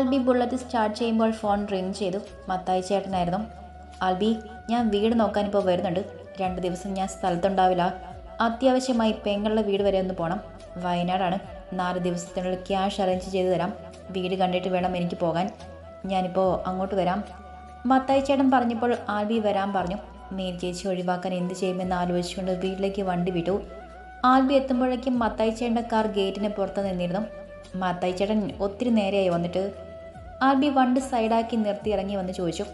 Albi bullet start ചെയ്യുമ്പോൾ phone ring ചെയ്തു. മത്തായി ചേട്ടനായിരുന്നു. ആൽബി ഞാൻ വീട് നോക്കാൻ ഇപ്പോൾ വരുന്നുണ്ട്. രണ്ട് ദിവസം ഞാൻ സ്ഥലത്തുണ്ടാവില്ല. അത്യാവശ്യമായി പെങ്ങളുടെ വീട് വരെ ഒന്ന് പോകണം വയനാടാണ്. നാല് ദിവസത്തിനുള്ളിൽ ക്യാഷ് അറേഞ്ച് ചെയ്തു തരാം. വീട് കണ്ടിട്ട് വേണം എനിക്ക് പോകാൻ. ഞാനിപ്പോൾ അങ്ങോട്ട് വരാം. മത്തായി ചേട്ടൻ പറഞ്ഞപ്പോൾ ആൽബി വരാൻ പറഞ്ഞു. മേൽ ചേച്ചി ഒഴിവാക്കാൻ എന്ത് ചെയ്യുമെന്ന് ആലോചിച്ചുകൊണ്ട് വീട്ടിലേക്ക് വണ്ടി വിട്ടു. ആൽബി എത്തുമ്പോഴേക്കും മത്തായി ചേട്ടന്റെ കാർ ഗേറ്റിന് പുറത്ത് നിന്നിരുന്നു. മത്തായി ചേട്ടൻ ഒത്തിരി നേരെയായി വന്നിട്ട് ആൽബി വണ്ടി സൈഡാക്കി നിർത്തി ഇറങ്ങി വന്ന് ചോദിച്ചു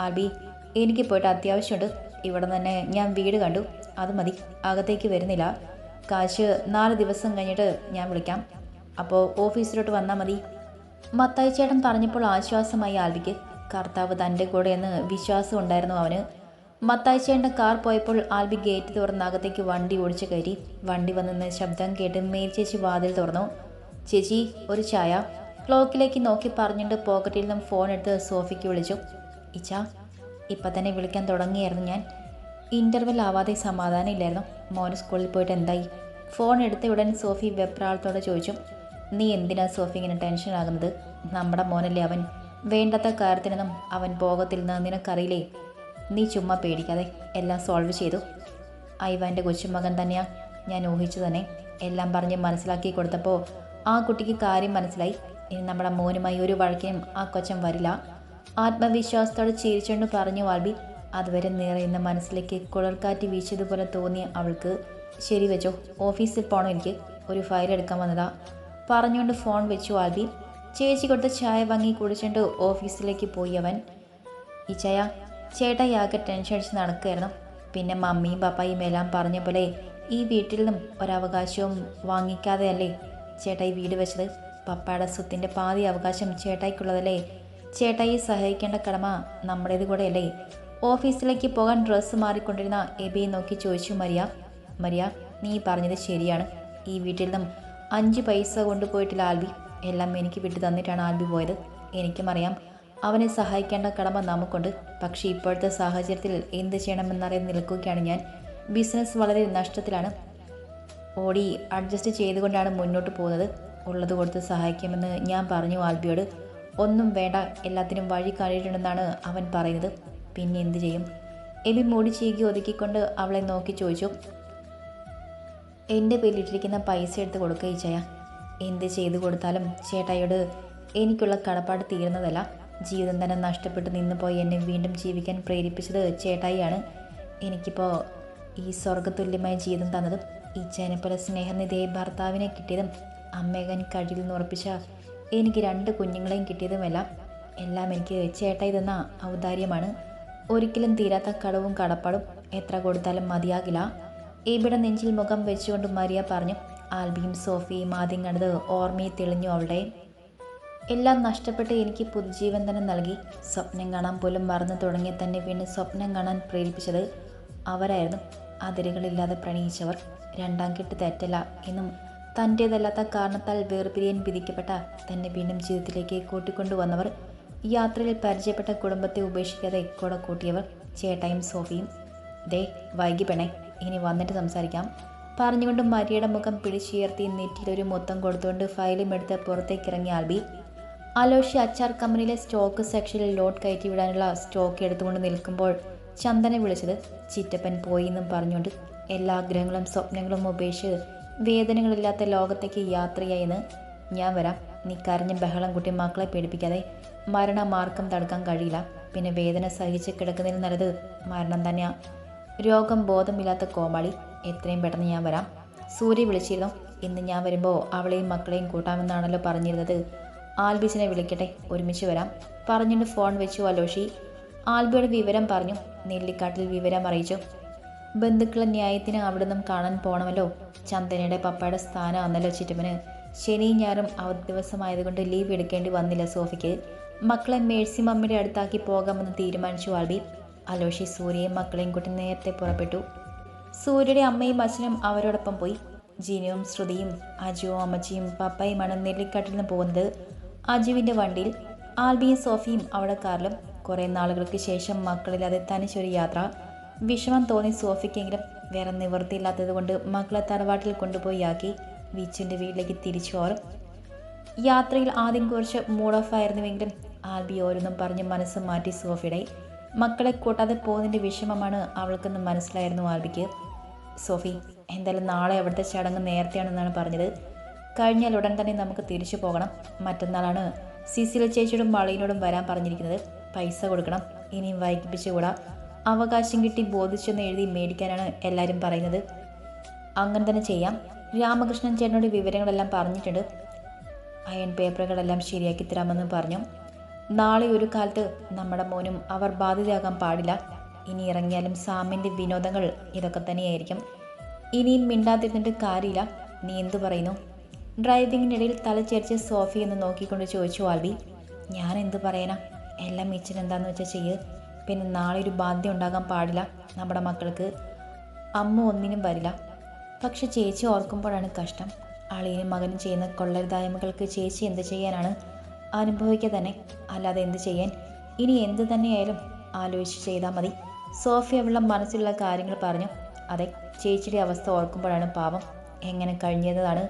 ആർ ബി എനിക്ക് പോയിട്ട് അത്യാവശ്യമുണ്ട്. ഇവിടെ തന്നെ ഞാൻ വീട് കണ്ടു. അത് മതി. അകത്തേക്ക് വരുന്നില്ല. കാശ് നാല് ദിവസം കഴിഞ്ഞിട്ട് ഞാൻ വിളിക്കാം. അപ്പോൾ ഓഫീസിലോട്ട് വന്നാൽ മതി. മത്തായി ചേട്ടൻ പറഞ്ഞപ്പോൾ ആശ്വാസമായി ആൽബിക്ക്. കർത്താവ് തന്റെ കൂടെ എന്ന് വിശ്വാസം ഉണ്ടായിരുന്നു അവന്. മത്തായി ചേട്ടന്റെ കാർ പോയപ്പോൾ ആൽബി ഗേറ്റ് തുറന്ന് അകത്തേക്ക് വണ്ടി ഓടിച്ച് കയറി. വണ്ടി വന്നെന്ന് ശബ്ദം കേട്ട് മേൽ ചേച്ചി വാതിൽ തുറന്നു. ചേച്ചി ഒരു ചായ. ക്ലോക്കിലേക്ക് നോക്കി പറഞ്ഞിട്ട് പോക്കറ്റിൽ നിന്നും ഫോൺ എടുത്ത് സോഫിക്ക് വിളിച്ചു. ഇച്ച ഇപ്പം തന്നെ വിളിക്കാൻ തുടങ്ങിയായിരുന്നു ഞാൻ. ഇന്റർവെൽ ആവാതെ സമാധാനം ഇല്ലായിരുന്നു. മോന് സ്കൂളിൽ പോയിട്ട് എന്തായി? ഫോൺ എടുത്ത ഉടൻ സോഫി വെപ്രാളത്തോടെ ചോദിച്ചു. നീ എന്തിനാ സോഫി ഇങ്ങനെ ടെൻഷൻ ആകുന്നത്? നമ്മുടെ മോനല്ലേ അവൻ. വേണ്ടാത്ത കാര്യത്തിനൊന്നും അവൻ പോകത്തില്ലെന്ന് നിനക്കറിയില്ലേ? നീ ചുമ്മാ പേടിക്കാതെ എല്ലാം സോൾവ് ചെയ്തു. ഐവാന്റെ കൊച്ചുമകൻ തന്നെയാ. ഞാൻ ഊഹിച്ചു തന്നെ. എല്ലാം പറഞ്ഞ് മനസ്സിലാക്കി കൊടുത്തപ്പോൾ ആ കുട്ടിക്ക് കാര്യം മനസ്സിലായി. ഇനി നമ്മുടെ മോനുമായി ഒരു വഴക്കിനും ആ കൊച്ചൻ വരില്ല. ആത്മവിശ്വാസത്തോടെ ചിരിച്ചുകൊണ്ട് പറഞ്ഞു വാൽബി അതുവരെ നിറയുന്ന മനസ്സിലേക്ക് കുഴൽക്കാറ്റ് വീശിയതുപോലെ തോന്നിയ അവൾക്ക് ശരി വെച്ചോ. ഓഫീസിൽ പോകണം എനിക്ക്? ഒരു ഫയൽ എടുക്കാൻ വന്നതാ. പറഞ്ഞുകൊണ്ട് ഫോൺ വെച്ചു ആൽബി ചേച്ചി കൊടുത്ത ചായ വാങ്ങി കുടിച്ചുകൊണ്ട് ഓഫീസിലേക്ക് പോയി അവൻ. ഈ ചായ? ചേട്ടായിയാകെ ടെൻഷൻ അടിച്ച് നടക്കുകയായിരുന്നു. പിന്നെ മമ്മിയും പപ്പായും എല്ലാം പറഞ്ഞ പോലെ ഈ വീട്ടിൽ നിന്നും ഒരവകാശവും വാങ്ങിക്കാതെയല്ലേ ഈ വീട് വെച്ചത്? പപ്പയുടെ സ്വത്തിന്റെ പാതി അവകാശം ചേട്ടായിക്കുള്ളതല്ലേ? ചേട്ടായി സഹായിക്കേണ്ട കടമ നമ്മുടേത് കൂടെ അല്ലേ ഓഫീസിലേക്ക് പോകാൻ ഡ്രസ്സ് മാറിക്കൊണ്ടിരുന്ന എബിയെ നോക്കി ചോദിച്ചു മരിയ. മരിയ നീ പറഞ്ഞത് ശരിയാണ്. ഈ വീട്ടിൽ നിന്നും അഞ്ച് പൈസ കൊണ്ടുപോയിട്ടില്ല ആൽബി എല്ലാം എനിക്ക് വിട്ടു തന്നിട്ടാണ് ആൽബി പോയത്. എനിക്കും അറിയാം അവനെ സഹായിക്കേണ്ട കടമ നമുക്കുണ്ട്. പക്ഷേ ഇപ്പോഴത്തെ സാഹചര്യത്തിൽ എന്ത് ചെയ്യണമെന്നറിയാൻ നിൽക്കുകയാണ് ഞാൻ. ബിസിനസ് വളരെ നഷ്ടത്തിലാണ്. ഓടി അഡ്ജസ്റ്റ് ചെയ്തുകൊണ്ടാണ് മുന്നോട്ട് പോകുന്നത്. ഉള്ളത് കൊടുത്ത് സഹായിക്കുമെന്ന് ഞാൻ പറഞ്ഞു ആൽബിയോട്. ഒന്നും വേണ്ട എല്ലാത്തിനും വഴി കാണിയിട്ടുണ്ടെന്നാണ് അവൻ പറയുന്നത്. പിന്നെ എന്തു ചെയ്യും? എബി മൂടി ചീകി ഒതുക്കിക്കൊണ്ട് അവളെ നോക്കി ചോദിച്ചു. എന്റെ പേരിലിട്ടിരിക്കുന്ന പൈസ എടുത്ത് കൊടുക്കുക ഈച്ചയ. എന്ത് ചെയ്തു കൊടുത്താലും ചേട്ടായിയോട് എനിക്കുള്ള കടപ്പാട് തീരുന്നതല്ല. ജീവിതം തന്നെ നഷ്ടപ്പെട്ട് നിന്ന് പോയി എന്നെ വീണ്ടും ജീവിക്കാൻ പ്രേരിപ്പിച്ചത് ചേട്ടായിയാണ്. എനിക്കിപ്പോൾ ഈ സ്വർഗതുല്യമായ ജീവിതം തന്നതും ഈ ചേനെപ്പോലെ സ്നേഹനിധിയെ ഭർത്താവിനെ കിട്ടിയതും അമ്മേകൻ കഴിയിൽ നിന്ന് ഉറപ്പിച്ച എനിക്ക് രണ്ട് കുഞ്ഞുങ്ങളെയും കിട്ടിയതുമെല്ലാം എല്ലാം എനിക്ക് ചേട്ടായി തന്ന ഔദാര്യമാണ്. ഒരിക്കലും തീരാത്ത കടവും കടപ്പാടും എത്ര കൊടുത്താലും മതിയാകില്ല. ഇവിടെ നെഞ്ചിൽ മുഖം വെച്ചുകൊണ്ട് മരിയ പറഞ്ഞു ആൽബിയും സോഫിയും ആദ്യം കണ്ടത് ഓർമ്മയിൽ തെളിഞ്ഞു അവളുടെ. എല്ലാം നഷ്ടപ്പെട്ട് എനിക്ക് പുതുജീവൻ തന്നെ നൽകി. സ്വപ്നം കാണാൻ പോലും മറന്നു തുടങ്ങിയ തന്നെ വീണ്ടും സ്വപ്നം കാണാൻ പ്രേരിപ്പിച്ചത് അവരായിരുന്നു. അതിരുകളില്ലാതെ പ്രണയിച്ചവർ. രണ്ടാം കെട്ട് തെറ്റല്ല എന്നും തന്റേതല്ലാത്ത കാരണത്താൽ വേർപിരിയാൻ വിധിക്കപ്പെട്ട തന്നെ വീണ്ടും ജീവിതത്തിലേക്ക് കൂട്ടിക്കൊണ്ടുവന്നവർ യാത്രയിൽ പരിചയപ്പെട്ട കുടുംബത്തെ ഉപേക്ഷിക്കാതെ കൂടെ കൂട്ടിയവർ ചേട്ടായും സോഫിയും. ദേ വൈകി പെണേ ഇനി വന്നിട്ട് സംസാരിക്കാം. പറഞ്ഞുകൊണ്ട് മരിയുടെ മുഖം പിടിച്ചുയർത്തി നെറ്റിയിലൊരു മൊത്തം കൊടുത്തുകൊണ്ട് ഫയലും എടുത്ത് പുറത്തേക്ക് ഇറങ്ങിയ ആൽബി. അലോഷി അച്ചാർ കമ്പനിയിലെ സ്റ്റോക്ക് സെക്ഷനിൽ ലോഡ് കയറ്റി വിടാനുള്ള സ്റ്റോക്ക് എടുത്തുകൊണ്ട് നിൽക്കുമ്പോൾ ചന്ദനെ വിളിച്ചത് ചിറ്റപ്പൻ പോയി എന്നും പറഞ്ഞുകൊണ്ട് എല്ലാ ആഗ്രഹങ്ങളും സ്വപ്നങ്ങളും ഉപേക്ഷിച്ച് വേദനകളില്ലാത്ത ലോകത്തേക്ക് യാത്രയായെന്ന് ഞാൻ വരാം. നീ കരഞ്ഞ ബഹളം കുട്ടി മക്കളെ പേടിപ്പിക്കാതെ മരണമാർക്കം തടുക്കാൻ കഴിയില്ല. പിന്നെ വേദന സഹിച്ച് കിടക്കുന്നതിൽ നല്ലത് മരണം തന്നെയാ. രോഗം ബോധമില്ലാത്ത കോമാളി എത്രയും പെട്ടെന്ന് ഞാൻ വരാം. സൂര്യ വിളിച്ചിരുന്നു. ഇന്ന് ഞാൻ വരുമ്പോൾ അവളെയും മക്കളെയും കൂട്ടാമെന്നാണല്ലോ പറഞ്ഞിരുന്നത്. ആൽബിസിനെ വിളിക്കട്ടെ. ഒരുമിച്ച് വരാം. പറഞ്ഞിട്ട് ഫോൺ വെച്ചു അലോഷി. ആൽബിയുടെ വിവരം പറഞ്ഞു. നെല്ലിക്കാട്ടിൽ വിവരം അറിയിച്ചു. ബന്ധുക്കളെ ന്യായത്തിന് അവിടുന്ന് കാണാൻ പോണമല്ലോ. ചന്ദനയുടെ പപ്പയുടെ സ്ഥാനം അന്നല്ലോ ചിറ്റപ്പന് ശനിയും ഞായറും അവധി ദിവസമായതുകൊണ്ട് ലീവ് എടുക്കേണ്ടി വന്നില്ല സോഫിക്ക്. മക്കളെ മേഴ്സി മമ്മിയുടെ അടുത്താക്കി പോകാമെന്ന് തീരുമാനിച്ചു ആൽബി. അലോഷി സൂര്യയും മക്കളെയും കൂട്ടി നേരത്തെ പുറപ്പെട്ടു. സൂര്യയുടെ അമ്മയും അച്ഛനും അവരോടൊപ്പം പോയി. ജീനുവും ശ്രുതിയും അജുവും അമ്മച്ചിയും പപ്പയുമാണ് നെല്ലിക്കാട്ടിൽ നിന്ന് പോകുന്നത്. അജുവിന്റെ വണ്ടിയിൽ ആൽബിയും സോഫിയും അവിടെ കാറിലും. കുറേ നാളുകൾക്ക് ശേഷം മക്കളില്ലാതെ തനിച്ചൊരു യാത്ര. വിഷമം തോന്നി സോഫിക്കെങ്കിലും വേറെ നിവൃത്തിയില്ലാത്തത് കൊണ്ട് മക്കളെ തറവാട്ടിൽ കൊണ്ടുപോയി ആക്കി വിച്ചുവിന്റെ വീട്ടിലേക്ക് തിരിച്ചു ഓറും യാത്രയിൽ ആദ്യം കുറച്ച് മൂഡ് ഓഫ് ആയിരുന്നുവെങ്കിലും ആൽബി ഓരോന്നും പറഞ്ഞ് മനസ്സ് മാറ്റി സോഫിയുടെ. മക്കളെ കൂട്ടാതെ പോകുന്നതിന്റെ വിഷമമാണ് അവൾക്കെന്ന് മനസ്സിലായിരുന്നു ആൽബിക്ക്. സോഫി എന്തായാലും നാളെ അവിടുത്തെ ചടങ്ങ് നേരത്തെയാണെന്നാണ് പറഞ്ഞത്. കഴിഞ്ഞാൽ ഉടൻ തന്നെ നമുക്ക് തിരിച്ചു പോകണം. മറ്റന്നാളാണ് സിസിൽ ചേച്ചിയോടും മളയിനോടും വരാൻ പറഞ്ഞിരിക്കുന്നത്. പൈസ കൊടുക്കണം. ഇനിയും വൈകിപ്പിച്ചുകൂടാ. അവകാശം കിട്ടി ബോധിച്ചെന്ന് എഴുതി മേടിക്കാനാണ് എല്ലാവരും പറയുന്നത്. അങ്ങനെ തന്നെ ചെയ്യാം. രാമകൃഷ്ണൻ ചേട്ടനോട് വിവരങ്ങളെല്ലാം പറഞ്ഞിട്ടുണ്ട്. അയൺ പേപ്പറുകളെല്ലാം ശരിയാക്കി തരാമെന്ന് പറഞ്ഞു. നാളെ ഒരു കാലത്ത് നമ്മുടെ മോനും അവർ ബാധിതയാകാൻ പാടില്ല. ഇനി ഇറങ്ങിയാലും സാമിന്റെ വിനോദങ്ങൾ ഇതൊക്കെ തന്നെയായിരിക്കും. ഇനിയും മിണ്ടാതിരുന്നിട്ട് കാര്യമില്ല. നീ എന്തു പറയുന്നു? ഡ്രൈവിങ്ങിനിടയിൽ തലച്ചേരിച്ച് സോഫി എന്ന് നോക്കിക്കൊണ്ട് ചോദിച്ചു ആൽബി. ഞാൻ എന്തു പറയാനാ എല്ലാം മിച്ചൻ എന്താന്ന് വെച്ചാൽ ചെയ്യ്. പിന്നെ നാളെ ഒരു ബാധ്യത ഉണ്ടാകാൻ പാടില്ല. നമ്മുടെ മക്കൾക്ക് അമ്മ ഒന്നിനും വരില്ല. പക്ഷെ ചേച്ചി ഓർക്കുമ്പോഴാണ് കഷ്ടം. അളിയനും മകനും ചെയ്യുന്ന കൊള്ളരുതായ്മകൾക്ക് ചേച്ചി എന്ത് ചെയ്യാനാണ് അനുഭവിക്കുക തന്നെ? അല്ലാതെ എന്ത് ചെയ്യാൻ? ഇനി എന്ത് തന്നെയായാലും ആലോചിച്ച് ചെയ്താൽ മതി. സോഫി അവളുടെ മനസ്സിലുള്ള കാര്യങ്ങൾ പറഞ്ഞു. അതെ ചേച്ചിയുടെ അവസ്ഥ ഓർക്കുമ്പോഴാണ് പാവം. എങ്ങനെ കഴിഞ്ഞതാണ്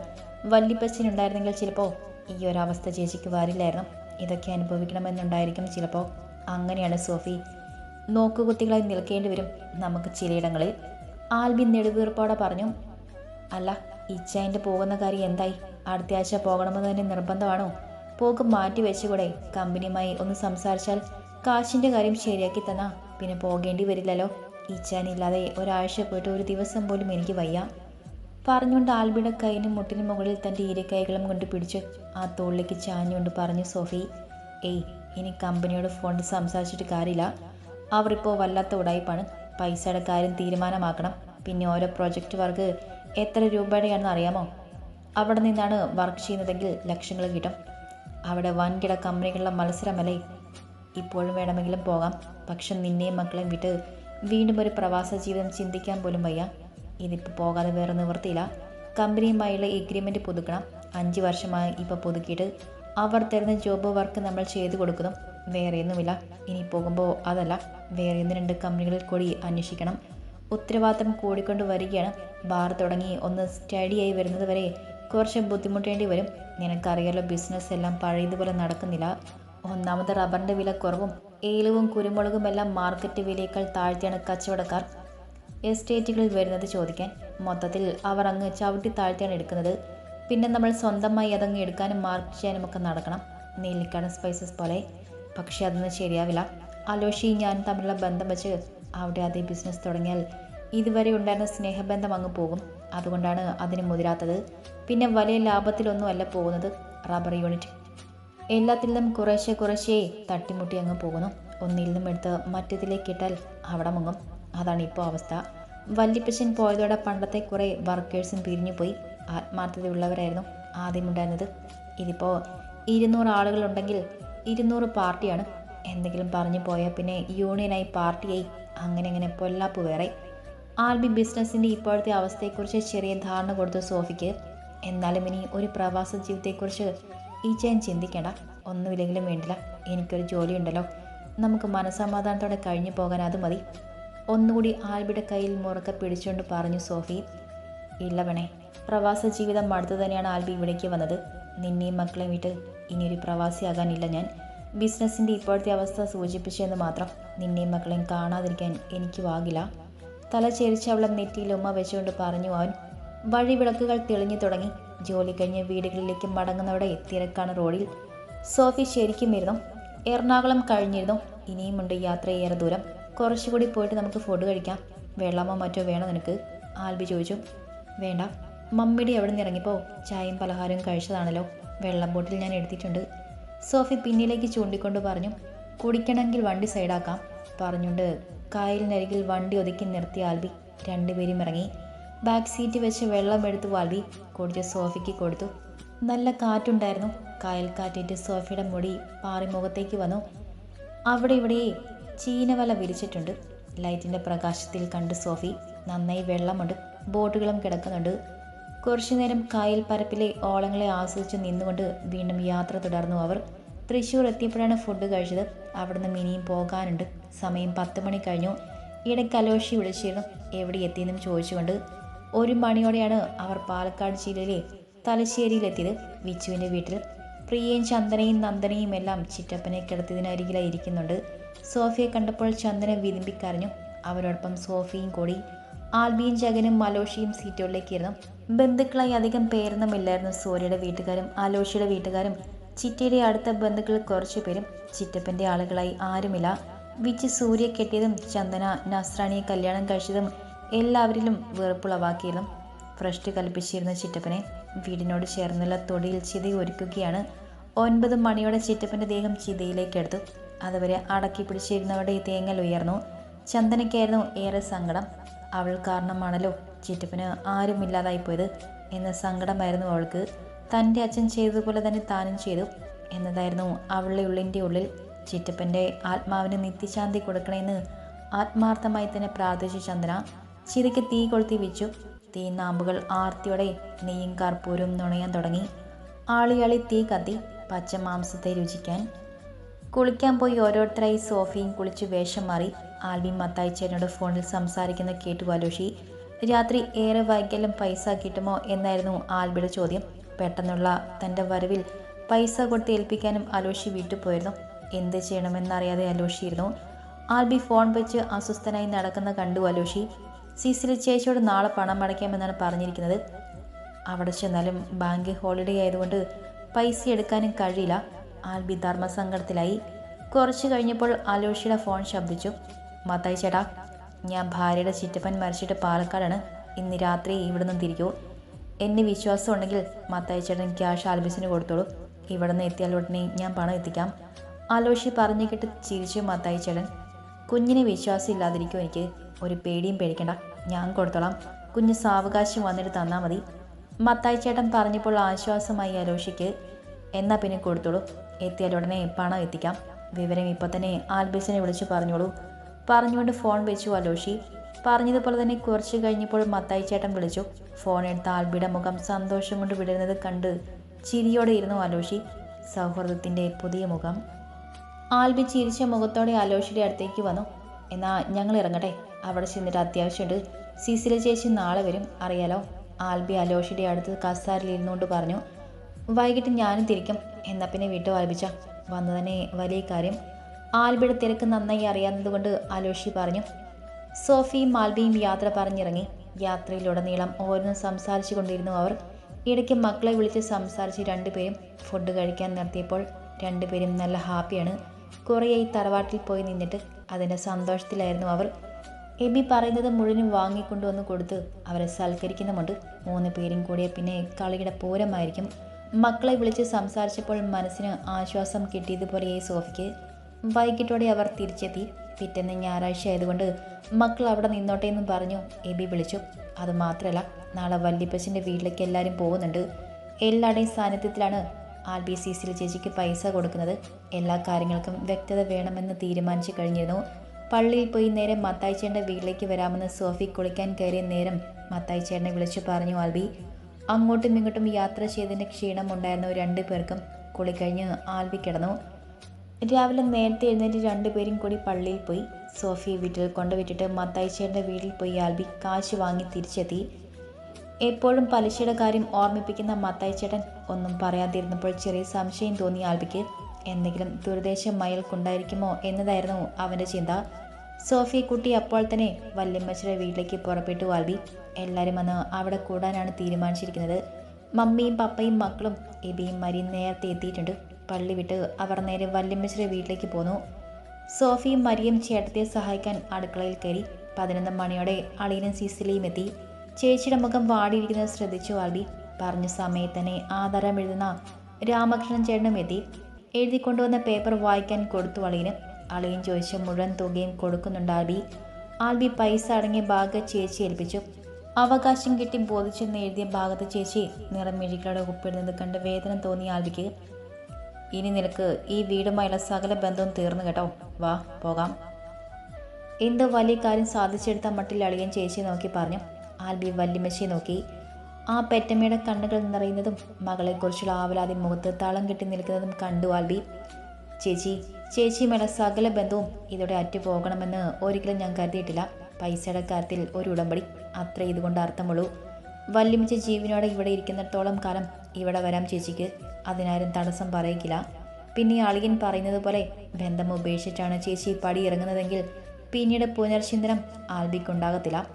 വല്ലിപ്പച്ചനുണ്ടായിരുന്നെങ്കിൽ ചിലപ്പോൾ ഈ ഒരവസ്ഥ ചേച്ചിക്ക് വരില്ലായിരുന്നു. ഇതൊക്കെ അനുഭവിക്കണമെന്നുണ്ടായിരിക്കും ചിലപ്പോൾ. അങ്ങനെയാണ് സോഫി നോക്കുകുത്തികളായി നിൽക്കേണ്ടി വരും. നമുക്ക് ചിലയിടങ്ങളിൽ ആൽബിൻ നെടുവീർപ്പോടെ പറഞ്ഞു അല്ല ഇച്ചായന്റെ പോകുന്ന കാര്യം എന്തായി? അടുത്ത ആഴ്ച പോകണമെന്ന് തന്നെ നിർബന്ധമാണോ? പോക്ക് മാറ്റി വെച്ചുകൂടെ. കമ്പനിയുമായി ഒന്ന് സംസാരിച്ചാൽ കാശിന്റെ കാര്യം ശരിയാക്കി തന്നാ. പിന്നെ പോകേണ്ടി വരില്ലല്ലോ. ഇച്ചാനില്ലാതെ ഒരാഴ്ച പോയിട്ട് ഒരു ദിവസം പോലും എനിക്ക് വയ്യ. പറഞ്ഞുകൊണ്ട് ആൽബിയുടെ കൈനും മുട്ടിനും മുകളിൽ തന്റെ ഇരക്കൈകളും കൊണ്ട് പിടിച്ച് ആ തോളിലേക്ക് ചാഞ്ഞുകൊണ്ട് പറഞ്ഞു സോഫി ഏയ് ഇനി കമ്പനിയോട് ഫോണിൽ സംസാരിച്ചിട്ട് കാര്യമില്ല. അവർ ഇപ്പോൾ വല്ലാത്ത ഉടായ്പാണ് പൈസയുടെ കാര്യം തീരുമാനമാക്കണം. പിന്നെ ഓരോ പ്രോജക്റ്റ് വർക്ക് എത്ര രൂപയുടെയാണെന്ന് അറിയാമോ? അവിടെ നിന്നാണ് വർക്ക് ചെയ്യുന്നതെങ്കിൽ ലക്ഷങ്ങൾ കിട്ടും. അവിടെ വൻകിട കമ്പനികളുടെ മത്സരമല്ലേ? ഇപ്പോഴും വേണമെങ്കിലും പോകാം. പക്ഷെ നിന്നെയും മക്കളെയും വിട്ട് വീണ്ടും ഒരു പ്രവാസ ജീവിതം ചിന്തിക്കാൻ പോലും വയ്യ. ഇതിപ്പോൾ പോകാതെ വേറെ നിവൃത്തിയില്ല. കമ്പനിയുമായുള്ള എഗ്രിമെന്റ് പുതുക്കണം. അഞ്ച് വർഷമായി ഇപ്പോൾ പുതുക്കിയിട്ട് അവർ തരുന്ന ജോബ് വർക്ക് നമ്മൾ ചെയ്തു കൊടുക്കുന്നു. വേറെയൊന്നുമില്ല. ഇനി പോകുമ്പോൾ അതല്ല വേറെ ഒന്ന് രണ്ട് കമ്പനികളിൽ കൂടി അന്വേഷിക്കണം. ഉത്തരവാദിത്തം കൂടിക്കൊണ്ട് വരികയാണ്. ബാർ തുടങ്ങി ഒന്ന് സ്റ്റഡിയായി വരുന്നത് വരെ കുറച്ച് ബുദ്ധിമുട്ടേണ്ടി വരും. നിനക്കറിയാലോ ബിസിനസ് എല്ലാം പഴയതുപോലെ നടക്കുന്നില്ല. ഒന്നാമത് റബ്ബറിന്റെ വില കുറവും ഏലവും കുരുമുളകും എല്ലാം മാർക്കറ്റ് വിലയേക്കാൾ താഴ്ത്തിയാണ് കച്ചവടക്കാർ. എസ്റ്റേറ്റുകളിൽ വരുന്നത് ചോദിക്കാൻ. മൊത്തത്തിൽ അവർ അങ്ങ് ചവിട്ടി താഴ്ത്തിയാണ് എടുക്കുന്നത്. പിന്നെ നമ്മൾ സ്വന്തമായി അതങ്ങ് എടുക്കാനും മാർക്ക് ചെയ്യാനും ഒക്കെ നടക്കണം. നീലിക്കാടൻ സ്പൈസസ് പോലെ. പക്ഷേ അതൊന്നും ശരിയാവില്ല. അലോഷി ഞാൻ തമ്മിലുള്ള ബന്ധം വെച്ച് അവിടെ അതേ ബിസിനസ് തുടങ്ങിയാൽ ഇതുവരെ ഉണ്ടായിരുന്ന സ്നേഹബന്ധം അങ്ങ് പോകും. അതുകൊണ്ടാണ് അതിന് മുതിരാത്തത്. പിന്നെ വലിയ ലാഭത്തിലൊന്നുമല്ല പോകുന്നത്. റബ്ബർ യൂണിറ്റ് എല്ലാത്തിലും കുറേശ്ശെ കുറേശ്ശെ തട്ടിമുട്ടി അങ്ങ് പോകുന്നു. ഒന്നിൽ നിന്നും എടുത്ത് മറ്റേതിലേക്ക് ഇട്ടാൽ അവിടെ മുങ്ങും. അതാണ് ഇപ്പോൾ അവസ്ഥ. വല്ലിപ്പച്ചൻ പോയതോടെ പണ്ടത്തെ കുറേ വർക്കേഴ്സും പിരിഞ്ഞുപോയി ആത്മാർത്ഥതയുള്ളവരായിരുന്നു ആദ്യമുണ്ടായിരുന്നത് ഇതിപ്പോൾ ഇരുന്നൂറ് ആളുകളുണ്ടെങ്കിൽ ഇരുന്നൂറ് പാർട്ടിയാണ്. എന്തെങ്കിലും പറഞ്ഞു പോയാൽ പിന്നെ യൂണിയനായി പാർട്ടിയായി. അങ്ങനെ അങ്ങനെ പൊല്ലാപ്പ് വേറെ. ആൽബി ബിസിനസ്സിന്റെ ഇപ്പോഴത്തെ അവസ്ഥയെക്കുറിച്ച് ചെറിയ ധാരണ കൊടുത്തു സോഫിക്ക്. എന്നാലും ഇനി ഒരു പ്രവാസ ജീവിതത്തെക്കുറിച്ച് ഈ ചെയ്യാൻ ചിന്തിക്കേണ്ട. ഒന്നുമില്ലെങ്കിലും വേണ്ടില്ല. എനിക്കൊരു ജോലി ഉണ്ടല്ലോ നമുക്ക് മനസമാധാനത്തോടെ കഴിഞ്ഞു പോകാൻ അത് മതി. ഒന്നുകൂടി ആൽബിയുടെ കയ്യിൽ മുറക്കെ പിടിച്ചുകൊണ്ട് പറഞ്ഞു സോഫി. ഇല്ല വേണേ പ്രവാസ ജീവിതം അടുത്തു തന്നെയാണ് ആൽബി ഇവിടേക്ക് വന്നത്. നിന്നെയും മക്കളെയും വിട്ട് ഇനിയൊരു പ്രവാസിയാകാനില്ല ഞാൻ. ബിസിനസ്സിന്റെ ഇപ്പോഴത്തെ അവസ്ഥ സൂചിപ്പിച്ചെന്ന് മാത്രം നിന്നെയും മക്കളെയും കാണാതിരിക്കാൻ എനിക്കുമാകില്ല തല ചേരിച്ച് അവളെ നെറ്റിയിൽ ഉമ്മ വെച്ചുകൊണ്ട് പറഞ്ഞു അവൻ വഴിവിളക്കുകൾ തെളിഞ്ഞു തുടങ്ങി. ജോലി കഴിഞ്ഞ് വീടുകളിലേക്ക് മടങ്ങുന്നവിടെ തിരക്കാണ് റോഡിൽ. സോഫി ശരിക്കും ഇരുന്നു. എറണാകുളം കഴിഞ്ഞിരുന്നു. ഇനിയുമുണ്ട് യാത്ര ഏറെ ദൂരം. കുറച്ചുകൂടി പോയിട്ട് നമുക്ക് ഫുഡ് കഴിക്കാം. വെള്ളമോ മറ്റോ വേണോ നിനക്ക്? ആൽബി ചോദിച്ചു. വേണ്ട. മമ്മിയുടെ എവിടെ നിന്ന് ഇറങ്ങിപ്പോ. ചായയും പലഹാരവും കഴിച്ചതാണല്ലോ. വെള്ളം ബോട്ടിൽ ഞാൻ എടുത്തിട്ടുണ്ട്. സോഫി പിന്നിലേക്ക് ചൂണ്ടിക്കൊണ്ട് പറഞ്ഞു കുടിക്കണമെങ്കിൽ വണ്ടി സൈഡാക്കാം പറഞ്ഞുകൊണ്ട് കായലിനരികിൽ വണ്ടി ഒതുക്കി നിർത്തി ആൽബി രണ്ടുപേരും ഇറങ്ങി. ബാക്ക് സീറ്റ് വെച്ച് വെള്ളം എടുത്ത് ആൽബി കുടിച്ച് സോഫിക്ക് കൊടുത്തു. നല്ല കാറ്റുണ്ടായിരുന്നു. കായൽ കാറ്റേറ്റ് സോഫിയുടെ മുടി പാറിമുഖത്തേക്ക് വന്നു. അവിടെ ഇവിടെ ചീനവല വിരിച്ചിട്ടുണ്ട്. ലൈറ്റിന്റെ പ്രകാശത്തിൽ കണ്ട് സോഫി നന്നായി വെള്ളമുണ്ട്. ബോട്ടുകളും കിടക്കുന്നുണ്ട്. കുറച്ചു നേരം കായൽ പരപ്പിലെ ഓളങ്ങളെ ആസ്വദിച്ച് നിന്നുകൊണ്ട് വീണ്ടും യാത്ര തുടർന്നു അവർ. തൃശ്ശൂർ എത്തിയപ്പോഴാണ് ഫുഡ് കഴിച്ചത്. അവിടുന്ന് ഇനിയും പോകാനുണ്ട്. സമയം പത്ത് മണി കഴിഞ്ഞു. ഇടയ്ക്ക് കലോഷി വിളിച്ചിരുന്നു. എവിടെ എത്തിയെന്നും ചോദിച്ചുകൊണ്ട്. ഒരു മണിയോടെയാണ് അവർ പാലക്കാട് ജില്ലയിലെ തലശ്ശേരിയിലെത്തിയത്. വിച്ചുവിന്റെ വീട്ടിൽ പ്രിയയും ചന്ദനയും നന്ദനയും എല്ലാം ചിറ്റപ്പനെ കിടത്തിയതിനരികിലായി ഇരിക്കുന്നുണ്ട്. സോഫിയെ കണ്ടപ്പോൾ ചന്ദന വിതുമ്പിക്കരഞ്ഞു. അവരോടൊപ്പം സോഫിയും കൂടി. ആൽബിയും ജഗനും മലോഷിയും സീറ്റുകളിലേക്ക് ഇരുന്നു. ബന്ധുക്കളായി അധികം പേരൊന്നുമില്ലായിരുന്നു സൂര്യയുടെ വീട്ടുകാരും ആലോഷിയുടെ വീട്ടുകാരും. ചിറ്റയുടെ അടുത്ത ബന്ധുക്കൾ കുറച്ചു പേരും ചിറ്റപ്പന്റെ ആളുകളായി. ആരുമില്ല. വിച്ച് സൂര്യ കെട്ടിയതും ചന്ദന നസ്രാണിയെ കല്യാണം കഴിച്ചതും എല്ലാവരിലും വെറുപ്പുളവാക്കിയതും ഫ്രഷ്ട് കൽപ്പിച്ചിരുന്ന ചിറ്റപ്പനെ വീടിനോട് ചേർന്നുള്ള തൊടിയിൽ ചിത ഒരുക്കുകയാണ്. ഒൻപത് മണിയോടെ ചിറ്റപ്പന്റെ ദേഹം ചിതയിലേക്കെടുത്തു അതുവരെ അടക്കി പിടിച്ചിരുന്നവരുടെ തേങ്ങൽ ഉയർന്നു. ചന്ദനയ്ക്കായിരുന്നു ഏറെ സങ്കടം. അവൾ കാരണമാണല്ലോ. ചിറ്റപ്പന് ആരുമില്ലാതായിപ്പോയത് എന്ന സങ്കടമായിരുന്നു അവൾക്ക്. തന്റെ അച്ഛൻ ചെയ്തതുപോലെ തന്നെ താനും ചെയ്തു എന്നതായിരുന്നു അവളുടെ ഉള്ളിന്റെ ഉള്ളിൽ. ചിറ്റപ്പന്റെ ആത്മാവിന് നിത്യശാന്തി കൊടുക്കണമെന്ന് ആത്മാർത്ഥമായി തന്നെ പ്രാർത്ഥിച്ചു ചന്ദന. ചിതയ്ക്ക് തീ കൊളുത്തി വെച്ചു. തീ നാമ്പുകൾ ആർത്തിയോടെ നെയ്യും കർപ്പൂരവും നുണയാൻ തുടങ്ങി. ആളിയാളി തീ കത്തി പച്ച മാംസത്തെ രുചിക്കാൻ. കുളിക്കാൻ പോയി ഓരോരുത്തരായി സോഫിയും കുളിച്ച് വേഷം മാറി. ആൽബി മത്തായിച്ചേനോട് ഫോണിൽ സംസാരിക്കുന്ന കേട്ടു അലോഷി രാത്രി ഏറെ വൈകല്യം പൈസ കിട്ടുമോ എന്നായിരുന്നു ആൽബിയുടെ ചോദ്യം. പെട്ടെന്നുള്ള തന്റെ വരവിൽ പൈസ കൊടുത്ത് ഏൽപ്പിക്കാനും അലോഷി വീട്ടിൽ പോയിരുന്നു. എന്ത് ചെയ്യണമെന്നറിയാതെ അലോഷിയിരുന്നു ആൽബി ഫോൺ വെച്ച് അസ്വസ്ഥനായി നടക്കുന്ന കണ്ടു അലോഷി. സിസിലി ചേച്ചിയോട് നാളെ പണം അടയ്ക്കാമെന്നാണ് പറഞ്ഞിരിക്കുന്നത്. അവിടെ ചെന്നാലും ബാങ്ക് ഹോളിഡേ ആയതുകൊണ്ട് പൈസ എടുക്കാനും കഴിയില്ല. ആൽബി ധർമ്മസങ്കടത്തിലായി. കുറച്ച് കഴിഞ്ഞപ്പോൾ അലോഷിയുടെ ഫോൺ ശബ്ദിച്ചു. മത്തായി ചേട്ടാ ഞാൻ ഭാര്യയുടെ ചിറ്റപ്പൻ മരിച്ചിട്ട് പാലക്കാടാണ്. ഇന്ന് രാത്രി ഇവിടുന്ന് തിരിക്കൂ. എന്നെ വിശ്വാസം ഉണ്ടെങ്കിൽ മത്തായി ചേട്ടൻ ക്യാഷ് ആൽബിസിന് കൊടുത്തോളൂ. ഇവിടെ നിന്ന് എത്തിയാൽ ഉടനെ ഞാൻ പണം എത്തിക്കാം. ആലോഷി പറഞ്ഞു കേട്ട് ചിരിച്ചു മത്തായി ചേട്ടൻ. കുഞ്ഞിനെ വിശ്വാസം ഇല്ലാതിരിക്കും എനിക്ക്. ഒരു പേടിയും പേടിക്കണ്ട. ഞാൻ കൊടുത്തോളാം. കുഞ്ഞ് സാവകാശം വന്നിട്ട് തന്നാൽ മതി. മത്തായി ചേട്ടൻ പറഞ്ഞപ്പോൾ ആശ്വാസമായി അലോഷിക്ക് എന്നാൽ പിന്നെ കൊടുത്തോളൂ. എത്തിയാൽ ഉടനെ പണം എത്തിക്കാം. വിവരം ഇപ്പം തന്നെ ആൽബിസിനെ വിളിച്ചു പറഞ്ഞോളൂ. പറഞ്ഞുകൊണ്ട് ഫോൺ വെച്ചു അലോഷി. പറഞ്ഞതുപോലെ തന്നെ കുറച്ച് കഴിഞ്ഞപ്പോൾ മത്തായി ചേട്ടൻ വിളിച്ചു. ഫോൺ എടുത്ത ആൽബിയുടെ മുഖം സന്തോഷം കൊണ്ട് വിടരുന്നത് കണ്ട് ചിരിയോടെ ഇരുന്നു അലോഷി. സൗഹൃദത്തിന്റെ പുതിയ മുഖം. ആൽബി ചിരിച്ച മുഖത്തോടെ അലോഷിയുടെ അടുത്തേക്ക് വന്നു. എന്നാൽ ഞങ്ങൾ ഇറങ്ങട്ടെ. അവിടെ ചെന്നിട്ട് അത്യാവശ്യമുണ്ട്. സിസിലെ ചേച്ചി നാളെ വരും. അറിയാലോ? ആൽബി അലോഷിയുടെ അടുത്ത് കസാരിൽ ഇരുന്നുകൊണ്ട് പറഞ്ഞു. വൈകിട്ട് ഞാനും തിരിക്കും. എന്നാൽ പിന്നെ വീട്ടു ആൽബിച്ച വന്നതന്നെ വലിയ കാര്യം. ആൽബിയുടെ തിരക്ക് നന്നായി അറിയാവുന്നതുകൊണ്ട് അലോഷി പറഞ്ഞു സോഫിയും മാൽബിയും യാത്ര പറഞ്ഞിറങ്ങി. യാത്രയിലുടനീളം ഓരോന്നും സംസാരിച്ചു കൊണ്ടിരുന്നു അവർ. ഇടയ്ക്ക് മക്കളെ വിളിച്ച് സംസാരിച്ച് രണ്ടുപേരും ഫുഡ് കഴിക്കാൻ നിർത്തിയപ്പോൾ രണ്ടുപേരും നല്ല ഹാപ്പിയാണ്. കുറേയായി തറവാട്ടിൽ പോയി നിന്നിട്ട് അതിന്റെ സന്തോഷത്തിലായിരുന്നു അവർ. എബി പറയുന്നത് മുഴുവനും വാങ്ങിക്കൊണ്ടുവന്ന് കൊടുത്ത് അവരെ സൽക്കരിക്കുന്നുമുണ്ട്. മൂന്ന് പേരും കൂടിയ പിന്നെ കളിയുടെ പൂരമായിരിക്കും. മക്കളെ വിളിച്ച് സംസാരിച്ചപ്പോൾ മനസ്സിന് ആശ്വാസം കിട്ടിയതുപോലെയായി സോഫിക്ക്. വൈകിട്ടോടെ അവർ തിരിച്ചെത്തി. പിറ്റേന്ന് ഞായറാഴ്ച ആയതുകൊണ്ട് മക്കൾ അവിടെ നിന്നോട്ടെ എന്നും പറഞ്ഞു. എബി വിളിച്ചു. അത് അതുമാത്രമല്ല നാളെ വല്യപ്പച്ചന്റെ വീട്ടിലേക്ക് എല്ലാവരും പോകുന്നുണ്ട്. എല്ലാവരുടെയും സാന്നിധ്യത്തിലാണ് ആർ ബി സി സിയിൽ ചേച്ചിക്ക് പൈസ കൊടുക്കുന്നത്. എല്ലാ കാര്യങ്ങൾക്കും വ്യക്തത വേണമെന്ന് തീരുമാനിച്ചു കഴിഞ്ഞിരുന്നു. പള്ളിയിൽ പോയി നേരെ മത്തായിച്ചേന്റെ വീട്ടിലേക്ക് വരാമെന്ന് സോഫി കുളിക്കാൻ കയറിയ നേരം മത്തായിച്ചേട്ടനെ വിളിച്ചു പറഞ്ഞു ആൽബി അങ്ങോട്ടും ഇങ്ങോട്ടും യാത്ര ചെയ്തതിന്റെ ക്ഷീണം ഉണ്ടായിരുന്നു രണ്ടു പേർക്കും കുളി കഴിഞ്ഞ് ആൽബി കിടന്നു. രാവിലെ നേരത്തെ എഴുന്നേറ്റ് രണ്ടുപേരും കൂടി പള്ളിയിൽ പോയി. സോഫിയെ വീട്ടിൽ കൊണ്ടുവിട്ടിട്ട് മത്തായിച്ചേട്ടന്റെ വീട്ടിൽ പോയി ആൽബി കാശ് വാങ്ങി തിരിച്ചെത്തി. എപ്പോഴും പലിശയുടെ കാര്യം ഓർമ്മിപ്പിക്കുന്ന മത്തായിച്ചേട്ടൻ ഒന്നും പറയാതിരുന്നപ്പോൾ ചെറിയ സംശയം തോന്നി ആൽബിക്ക്. എന്തെങ്കിലും ദുരുദ്ദേശം മയൽക്കുണ്ടായിരിക്കുമോ എന്നതായിരുന്നു അവന്റെ ചിന്ത. സോഫി കുട്ടി അപ്പോൾ തന്നെ വല്യമ്മച്ചിയുടെ വീട്ടിലേക്ക് പുറപ്പെട്ടു ആൽബി. എല്ലാവരും വന്ന് അവിടെ കൂടാനാണ് തീരുമാനിച്ചിരിക്കുന്നത്. മമ്മിയും പപ്പയും മക്കളും എബിയും മരിയും നേരത്തെ എത്തിയിട്ടുണ്ട്. പള്ളി വിട്ട് അവർ നേരെ വല്യമ്മച്ചിയുടെ വീട്ടിലേക്ക് പോന്നു. സോഫിയും മരിയും ചേട്ടത്തെ സഹായിക്കാൻ അടുക്കളയിൽ കയറി. പതിനൊന്ന് മണിയോടെ അളിയനും സിസിലിയും എത്തി. ചേച്ചിയുടെ മുഖം വാടിയിരിക്കുന്നത് ശ്രദ്ധിച്ചു ആൽബി. പറഞ്ഞ സമയത്ത് തന്നെ ആധാരം എഴുതുന്ന രാമകൃഷ്ണൻ ചേട്ടനും എത്തി. എഴുതി കൊണ്ടുവന്ന പേപ്പർ വായിക്കാൻ കൊടുത്തു അളിയന്. അളിയൻ ചോദിച്ച മുഴുവൻ തുകയും കൊടുക്കുന്നുണ്ട് ആൽബി. ആൽബി പൈസ അടങ്ങിയ ഭാഗം ചേച്ചി ഏൽപ്പിച്ചു. അവകാശം കിട്ടി ബോധിച്ചെന്ന് എഴുതിയ ഭാഗത്ത് ചേച്ചി നിറം നിറമിഴികളുടെ ഒപ്പിടുന്നത് കണ്ട് വേദന തോന്നിയ ആൽബിക്ക് ഇനി നിനക്ക് ഈ വീടുമായുള്ള സകല ബന്ധവും തീർന്നു കേട്ടോ. വാ പോകാം. എന്തോ വലിയ കാര്യം സാധിച്ചെടുത്ത മട്ടിൽ അളിയൻ ചേച്ചിയെ നോക്കി പറഞ്ഞു. ആൽബി വല്യമ്മച്ചിയെ നോക്കി. ആ പെറ്റമ്മയുടെ കണ്ണുകൾ നിറയുന്നതും മകളെക്കുറിച്ചുള്ള ആവലാതി മുഖത്ത് തളം കെട്ടി നിൽക്കുന്നതും കണ്ടു ആൽബി. ചേച്ചി ചേച്ചിയുമായുള്ള സകല ബന്ധവും ഇതോടെ അറ്റുപോകണമെന്ന് ഒരിക്കലും ഞാൻ കരുതിയിട്ടില്ല. പൈസയുടെ കാര്യത്തിൽ ഒരു ഉടമ്പടി. അത്ര ഇതുകൊണ്ട് അർത്ഥമുള്ളൂ. വല്യമിച്ച ജീവനോടെ ഇവിടെ ഇരിക്കുന്നിടത്തോളം കാലം ഇവിടെ വരാം ചേച്ചിക്ക്. അതിനാരും തടസ്സം പറയിക്കില്ല. പിന്നെ അളിയൻ പറയുന്നത് പോലെ ബന്ധം ഉപേക്ഷിച്ചാണ് ചേച്ചി പടി ഇറങ്ങുന്നതെങ്കിൽ പിന്നീട് പുനർചിന്തനം ആൽബിക്കുണ്ടാകത്തില്ല.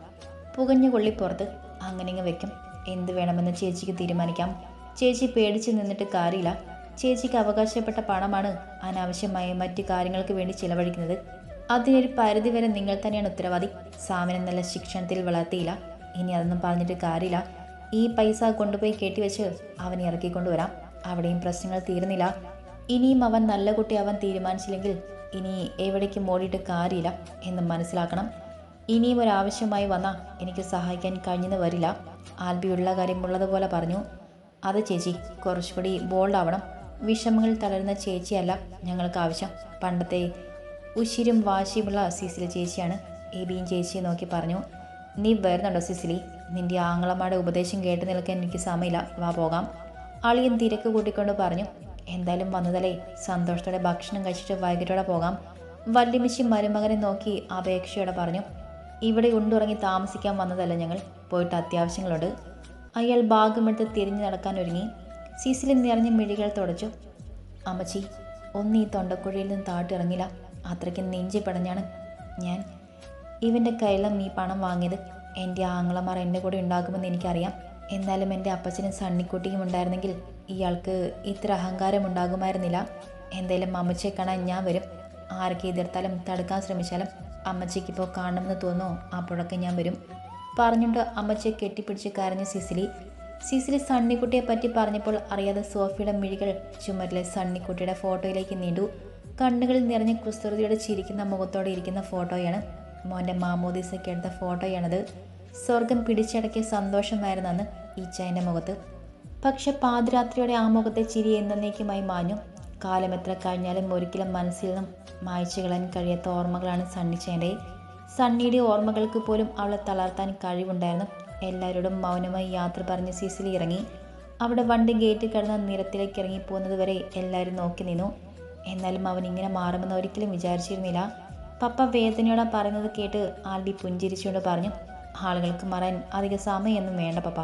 പുകഞ്ഞു കൊള്ളിപ്പുറത്ത് അങ്ങനെ വെക്കും. എന്ത് വേണമെന്ന് ചേച്ചിക്ക് തീരുമാനിക്കാം. ചേച്ചി പേടിച്ച് നിന്നിട്ട് കാര്യമില്ല. ചേച്ചിക്ക് അവകാശപ്പെട്ട പണമാണ് അനാവശ്യമായ മറ്റു കാര്യങ്ങൾക്ക് വേണ്ടി ചിലവഴിക്കുന്നത്. അതിനൊരു പരിധി വരെ നിങ്ങൾ തന്നെയാണ് ഉത്തരവാദി. സാമനം നല്ല ശിക്ഷണത്തിൽ വളർത്തിയില്ല. ഇനി അതൊന്നും പറഞ്ഞിട്ട് കാര്യമില്ല. ഈ പൈസ കൊണ്ടുപോയി കെട്ടിവെച്ച് അവനെ ഇറക്കിക്കൊണ്ടുവരാം അവിടെയും പ്രശ്നങ്ങൾ തീരുന്നില്ല. ഇനിയും അവൻ നല്ല കുട്ടിയാവാൻ തീരുമാനിച്ചില്ലെങ്കിൽ ഇനി എവിടേക്കും ഓടിയിട്ട് കാര്യമില്ല എന്ന് മനസ്സിലാക്കണം. ഇനിയും ഒരാവശ്യമായി വന്നാൽ എനിക്ക് സഹായിക്കാൻ കഴിഞ്ഞെന്ന് വരില്ല. ആൽബിയുള്ള കാര്യമുള്ളതുപോലെ പറഞ്ഞു. അത് ചേച്ചി കുറച്ചുകൂടി ബോൾഡ് ആവണം വിഷമങ്ങൾ തളരുന്ന ചേച്ചിയല്ല ഞങ്ങൾക്ക് ആവശ്യം. പണ്ടത്തെ ഉശിരും വാശിയുമുള്ള സിസിലി ചേച്ചിയാണ്. എബിയും ചേച്ചിയെ നോക്കി പറഞ്ഞു. നീ വരുന്നുണ്ടോ സിസിലി? നിന്റെ ആങ്ങളമാരുടെ ഉപദേശം കേട്ട് നിൽക്കാൻ എനിക്ക് സമയമില്ല. വാ പോകാം. അളിയൻ തിരക്ക് കൂട്ടിക്കൊണ്ട് പറഞ്ഞു എന്തായാലും വന്നതല്ലേ? സന്തോഷത്തോടെ ഭക്ഷണം കഴിച്ചിട്ട് വൈകിട്ടോടെ പോകാം. വല്യമിച്ചി മരുമകനെ നോക്കി അപേക്ഷയോടെ പറഞ്ഞു ഇവിടെ ഉണ്ടുറങ്ങി താമസിക്കാൻ വന്നതല്ല ഞങ്ങൾ? പോയിട്ട് അത്യാവശ്യങ്ങളുണ്ട്. അയാൾ ഭാഗമെടുത്ത് തിരിഞ്ഞു നടക്കാൻ ഒരുങ്ങി. സീസിലി നിറഞ്ഞ മിഴികൾ തുടച്ചു. അമ്മച്ചി ഒന്ന് ഈ തൊണ്ടക്കുഴിയിൽ നിന്ന് താട്ടിറങ്ങില്ല അത്രയ്ക്ക് നെഞ്ചി പടഞ്ഞാണ് ഞാൻ. ഇവന്റെ കയ്യിലും ഈ പണം വാങ്ങിയത്. എന്റെ ആങ്ങളമാർ എന്റെ കൂടെ ഉണ്ടാകുമെന്ന് എനിക്കറിയാം. എന്നാലും എന്റെ അപ്പച്ചനും സണ്ണിക്കുട്ടിയും ഉണ്ടായിരുന്നെങ്കിൽ ഇയാൾക്ക് ഇത്ര അഹങ്കാരം ഉണ്ടാകുമായിരുന്നില്ല. എന്തായാലും അമ്മച്ചയെ കാണാൻ ഞാൻ വരും. ആരൊക്കെ എതിർത്താലും തടുക്കാൻ ശ്രമിച്ചാലും അമ്മച്ചയ്ക്കിപ്പോൾ കാണണമെന്ന് തോന്നുന്നു. അപ്പോഴൊക്കെ ഞാൻ വരും. പറഞ്ഞുകൊണ്ട് അമ്മച്ചയെ കെട്ടിപ്പിടിച്ച് കരഞ്ഞ സിസിലി. സിസിലി സണ്ണിക്കുട്ടിയെ പറ്റി പറഞ്ഞപ്പോൾ അറിയാതെ സോഫിയുടെ മിഴികൾ ചുമരിലെ സണ്ണിക്കുട്ടിയുടെ ഫോട്ടോയിലേക്ക് നീണ്ടു. കണ്ണുകളിൽ നിറഞ്ഞ കുസൃതിയുടെ ചിരിക്കുന്ന മുഖത്തോടെ ഇരിക്കുന്ന ഫോട്ടോയാണ് മോന്റെ മാമോദീസയ്ക്ക് എടുത്ത ഫോട്ടോയാണത്. സ്വർഗം പിടിച്ചടക്കിയ സന്തോഷമായിരുന്നെന്ന് ഈച്ചായന്റെ മുഖത്ത്. പക്ഷെ പാതിരാത്രിയുടെ ആ മുഖത്തെ ചിരി എന്നേക്കുമായി മാഞ്ഞു. കാലം എത്ര കഴിഞ്ഞാലും ഒരിക്കലും മനസ്സിൽ നിന്നും മായ്ച്ചു കളയാൻ കഴിയാത്ത ഓർമ്മകളാണ് സണ്ണിച്ചേന്റെ സണ്ണിയുടെ ഓർമ്മകൾക്ക് പോലും അവളെ തളർത്താൻ കഴിവുണ്ടായിരുന്നു. എല്ലാവരോടും മൗനമായി യാത്ര പറഞ്ഞ് സീസിലി ഇറങ്ങി. അവിടെ വണ്ടി ഗേറ്റ് കടന്ന് നിരത്തിലേക്ക് ഇറങ്ങി പോകുന്നത് വരെ എല്ലാവരും നോക്കി നിന്നു. എന്നാലും അവൻ ഇങ്ങനെ മാറുമെന്ന് ഒരിക്കലും വിചാരിച്ചിരുന്നില്ല. പപ്പ വേദനയോടെ പറയുന്നത് കേട്ട് ആൽബി പുഞ്ചിരിച്ചുകൊണ്ട് പറഞ്ഞു ആളുകൾക്ക് മറയാൻ അധിക സമയമൊന്നും വേണ്ട പപ്പ.